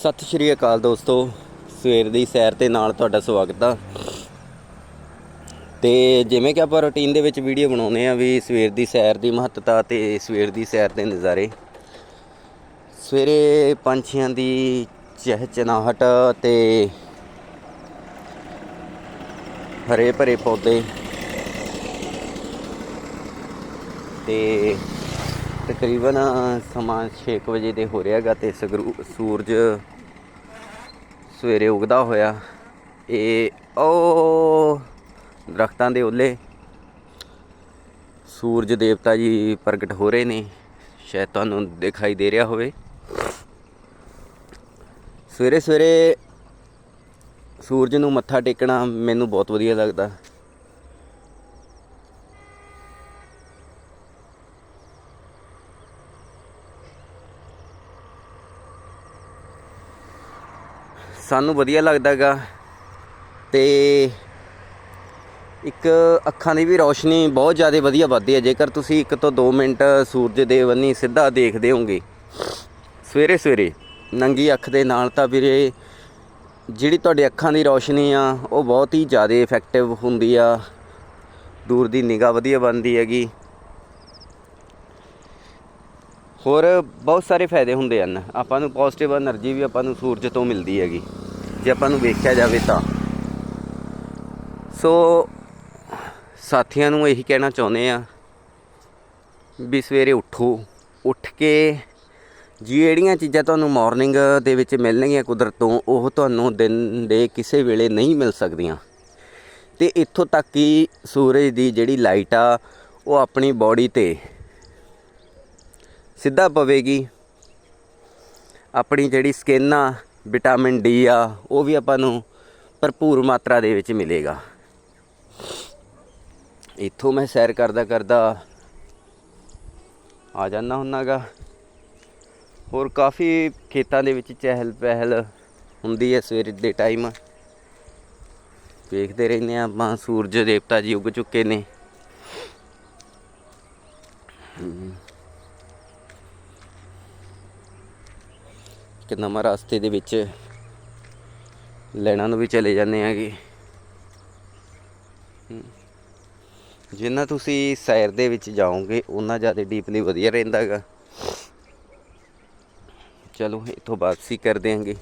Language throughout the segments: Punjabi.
ਸਤਿ ਸ਼੍ਰੀ ਅਕਾਲ ਦੋਸਤੋ। ਸਵੇਰ ਦੀ ਸੈਰ ਤੇ ਨਾਲ ਤੁਹਾਡਾ ਸਵਾਗਤ ਆ। ਤੇ ਜਿਵੇਂ ਕਿ ਆਪਾਂ ਰੁਟੀਨ ਦੇ ਵਿੱਚ ਵੀਡੀਓ ਬਣਾਉਨੇ ਆ ਵੀ ਸਵੇਰ ਦੀ ਸੈਰ ਦੀ ਮਹੱਤਤਾ ਤੇ ਸਵੇਰ ਦੀ ਸੈਰ ਦੇ ਨਜ਼ਾਰੇ। ਸਵੇਰੇ ਪੰਛੀਆਂ ਦੀ ਚਹਿਚਨਾਹਟ ਤੇ ਹਰੇ ਭਰੇ ਪੌਦੇ ਤੇ ਤਕਰੀਬਨ ਸਮਾਂ 6 ਕੁ ਵਜੇ ਦੇ ਹੋ ਰਿਹਾਗਾ ਤੇ ਸਗਰੂ, ਸੂਰਜ ਸਵੇਰੇ ਉਗਦਾ ਹੋਇਆ। ਇਹ ਉਹ ਦਰਖਤਾਂ ਦੇ ਉੱਲੇ ਸੂਰਜ ਦੇਵਤਾ ਜੀ ਪ੍ਰਗਟ ਹੋ ਰਹੇ ਨੇ। ਸ਼ਾਇਦ ਤੁਹਾਨੂੰ ਦਿਖਾਈ ਦੇ ਰਿਹਾ ਹੋਵੇ। ਸਵੇਰੇ ਸਵੇਰੇ ਸੂਰਜ ਨੂੰ ਮੱਥਾ ਟੇਕਣਾ ਮੈਨੂੰ ਬਹੁਤ ਵਧੀਆ ਲੱਗਦਾ। ਸਾਨੂੰ ਵਧੀਆ ਲੱਗਦਾਗਾ ਤੇ ਇੱਕ ਅੱਖਾਂ ਦੀ ਵੀ ਰੌਸ਼ਨੀ ਬਹੁਤ ਜ਼ਿਆਦਾ ਵਧੀਆ ਵੱਧਦੀ ਹੈ। ਜੇਕਰ ਤੁਸੀਂ 1 ਤੋਂ 2 ਮਿੰਟ ਸੂਰਜ ਦੇ ਵੱਨੀ ਸਿੱਧਾ ਦੇਖਦੇ ਹੋਗੇ ਸਵੇਰੇ ਸਵੇਰੇ ਨੰਗੀ ਅੱਖ ਦੇ ਨਾਲ ਤਾਂ ਵੀਰੇ ਜਿਹੜੀ ਤੁਹਾਡੀ ਅੱਖਾਂ ਦੀ ਰੌਸ਼ਨੀ ਆ, ਉਹ ਬਹੁਤ ਹੀ ਜ਼ਿਆਦਾ ਇਫੈਕਟਿਵ ਹੁੰਦੀ ਆ। ਦੂਰ ਦੀ ਨਿਗਾਹ ਵਧੀਆ ਬਣਦੀ ਹੈਗੀ। ਹੋਰ ਬਹੁਤ ਸਾਰੇ ਫਾਇਦੇ ਹੁੰਦੇ ਹਨ। ਆਪਾਂ ਨੂੰ ਪੋਜ਼ਿਟਿਵ એનર્ਜੀ ਵੀ ਆਪਾਂ ਨੂੰ ਸੂਰਜ ਤੋਂ ਮਿਲਦੀ ਹੈਗੀ। ਜੇ ਆਪਾਂ ਨੂੰ ਵੇਖਿਆ ਜਾਵੇ ਤਾਂ। ਸੋ, ਸਾਥੀਆਂ ਨੂੰ ਇਹੀ ਕਹਿਣਾ ਚਾਹੁੰਦੇ ਆ ਵੀ ਸਵੇਰੇ ਉੱਠੋ। ਉੱਠ ਕੇ ਜਿਹੜੀਆਂ ਚੀਜ਼ਾਂ ਤੁਹਾਨੂੰ ਮਾਰਨਿੰਗ ਦੇ ਵਿੱਚ ਮਿਲਣਗੀਆਂ ਕੁਦਰਤ ਤੋਂ, ਉਹ ਤੁਹਾਨੂੰ ਦਿਨ ਦੇ ਕਿਸੇ ਵੇਲੇ ਨਹੀਂ ਮਿਲ ਸਕਦੀਆਂ। ਤੇ ਇੱਥੋਂ ਤੱਕ ਕਿ ਸੂਰਜ ਦੀ ਜਿਹੜੀ ਲਾਈਟ ਆ, ਉਹ ਆਪਣੀ ਬਾਡੀ ਤੇ ਸਿੱਧਾ ਪਵੇਗੀ। ਆਪਣੀ ਜਿਹੜੀ ਸਕਿਨ ਆ ਵਿਟਾਮਿਨ ਡੀ ਆ, ਉਹ ਵੀ ਆਪਾਂ ਨੂੰ ਭਰਪੂਰ ਮਾਤਰਾ ਦੇ ਵਿੱਚ ਮਿਲੇਗਾ। ਇੱਥੋਂ ਮੈਂ ਸੈਰ ਕਰਦਾ ਕਰਦਾ ਆ ਜਾਂਦਾ ਹੁੰਨਾਗਾ। ਹੋਰ ਕਾਫੀ ਖੇਤਾਂ ਦੇ ਵਿੱਚ ਚਹਿਲ ਪਹਿਲ ਹੁੰਦੀ ਹੈ ਸਵੇਰ ਦੇ ਟਾਈਮ ਵੇਖਦੇ ਰਹਿੰਦੇ ਆ ਆਪਾਂ, ਸੂਰਜ ਦੇਵਤਾ ਜੀ ਉੱਗ ਚੁੱਕੇ ਨੇ। ਕਿ ਨਵਾਂ ਰਸਤੇ ਦੇ ਵਿੱਚ ਲੈਣਾ ਨੂੰ ਵੀ ਚਲੇ ਜਾਂਦੇ ਆਗੇ ਜਿੰਨਾ ਤੁਸੀਂ ਸੈਰ ਦੇ ਵਿੱਚ ਜਾਓਗੇ ਉਹਨਾਂ ਜ਼ਿਆਦਾ ਡੀਪਲੀ ਵਧੀਆ ਰਹਿੰਦਾਗਾ ਚਲੋ, ਇੱਥੋਂ ਵਾਪਸੀ ਕਰ ਦਿਆਂਗੇ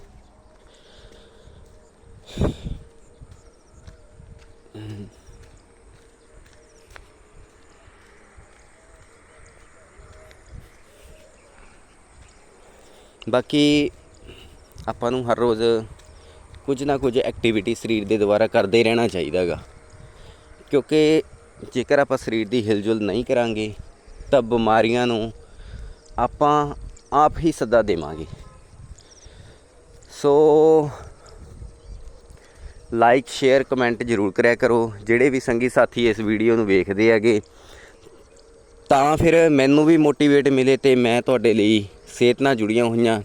ਬਾਕੀ ਆਪਾਂ ਨੂੰ ਹਰ ਰੋਜ਼ ਕੁਝ ਨਾ ਕੁਝ ਐਕਟੀਵਿਟੀ ਸਰੀਰ ਦੇ ਦੁਆਰਾ ਕਰਦੇ ਰਹਿਣਾ ਚਾਹੀਦਾਗਾ ਕਿਉਂਕਿ ਜੇਕਰ ਆਪਾਂ ਸਰੀਰ ਦੀ ਹਿਲਜੁਲ ਨਹੀਂ ਕਰਾਂਗੇ, ਤਾਂ ਬਿਮਾਰੀਆਂ ਨੂੰ ਆਪਾਂ ਆਪ ਹੀ ਸੱਦਾ ਦੇਵਾਂਗੇ। ਸੋ ਲਾਈਕ ਸ਼ੇਅਰ ਕਮੈਂਟ ਜ਼ਰੂਰ ਕਰਿਆ ਕਰੋ। ਜਿਹੜੇ ਵੀ ਸੰਗੀ ਸਾਥੀ ਇਸ ਵੀਡੀਓ ਨੂੰ ਵੇਖਦੇ ਹੈਗੇ, ਤਾਂ ਫਿਰ ਮੈਨੂੰ ਵੀ ਮੋਟੀਵੇਟ ਮਿਲੇ ਤੇ ਮੈਂ ਤੁਹਾਡੇ ਲਈ ਸਿਹਤ ਨਾਲ ਜੁੜੀਆਂ ਹੋਈਆਂ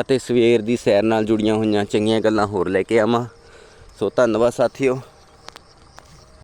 ਅਤੇ ਸਵੇਰ ਦੀ ਸੈਰ ਨਾਲ ਜੁੜੀਆਂ ਹੋਈਆਂ ਚੰਗੀਆਂ ਗੱਲਾਂ ਹੋਰ ਲੈ ਕੇ ਆਵਾਂ। ਸੋ ਧੰਨਵਾਦ ਸਾਥੀਓ।